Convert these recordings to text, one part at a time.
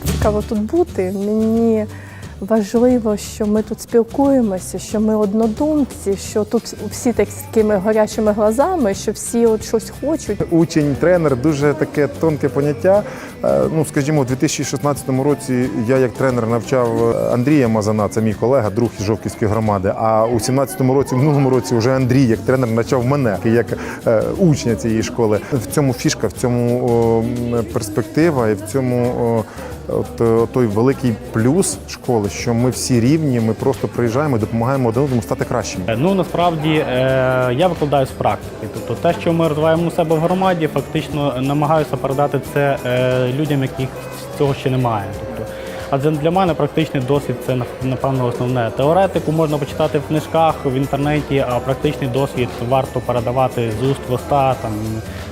цікаво тут бути. Мені важливо, що ми тут спілкуємося, що ми однодумці, що тут всі так такими горячими глазами, що всі от щось хочуть. Учень, тренер дуже таке тонке поняття. Е, Ну, скажімо, у 2016 році я як тренер навчав е, Андрія Мазана, це мій колега, друг із Жовківської громади. А у 17-му році, в минулому році, вже Андрій як тренер навчав мене як е, учня цієї школи. В цьому фішка, в цьому перспектива і в цьому. От е, той великий плюс школи, що ми всі рівні, ми просто приїжджаємо і допомагаємо один одному стати кращими. Е, Ну насправді е, я викладаю з практики. Тобто те, що ми розвиваємо у себе в громаді, фактично намагаюся передати це людям, яких цього ще немає. Тобто, адже для мене практичний досвід це напевно основне. Теоретику можна почитати в книжках, в інтернеті, а практичний досвід варто передавати з уст в уста там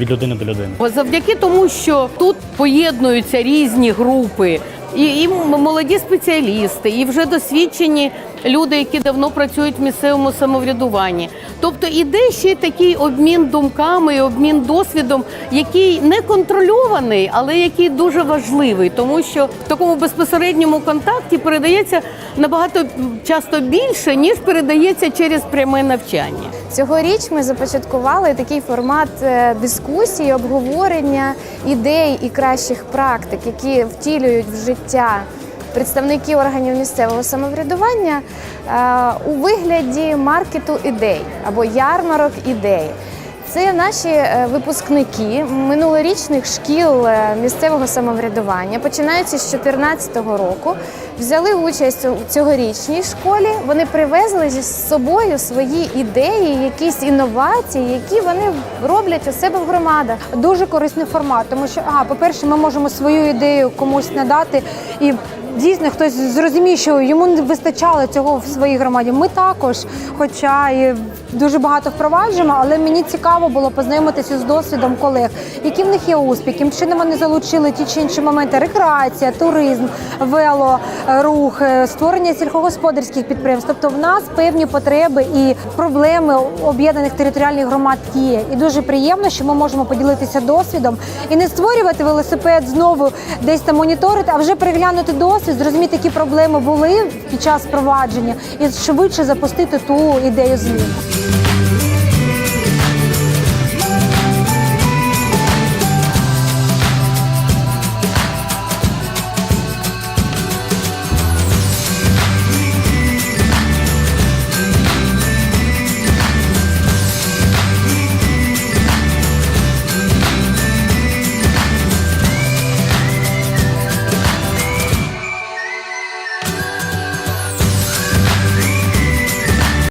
від людини до людини. Завдяки тому, що тут поєднуються різні групи, і, і молоді спеціалісти, і вже досвідчені люди, які давно працюють в місцевому самоврядуванні. Тобто іде ще такий обмін думками, обмін досвідом, який не контрольований, але який дуже важливий, тому що в такому безпосередньому контакті передається набагато часто більше, ніж передається через пряме навчання. Цьогоріч ми започаткували такий формат е, дискусії, обговорення ідей і кращих практик, які втілюють в життя представники органів місцевого самоврядування е, у вигляді маркету ідей або ярмарок ідей. Це наші е, випускники минулорічних шкіл е, місцевого самоврядування, починаючи з 2014 року, взяли участь у цьогорічній школі. Вони привезли зі собою свої ідеї, якісь інновації, які вони роблять у себе в громадах. дуже корисний формат, тому що, ага, по-перше, ми можемо свою ідею комусь надати і. Дійсно, хтось зрозуміє, що йому не вистачало цього в своїй громаді. Ми також, хоча і дуже багато впроваджуємо, але мені цікаво було познайомитися з досвідом колег, які в них є успіх, яким чином вони залучили ті чи інші моменти: рекреація, туризм, вело, е, створення сільськогосподарських підприємств. Тобто, в нас певні потреби і проблеми об'єднаних територіальних громад є. І дуже приємно, що ми можемо поділитися досвідом і не створювати велосипед знову десь там моніторити, а вже переглянути досвід, зрозуміти, які проблеми були під час впровадження, і швидше запустити ту ідею змін.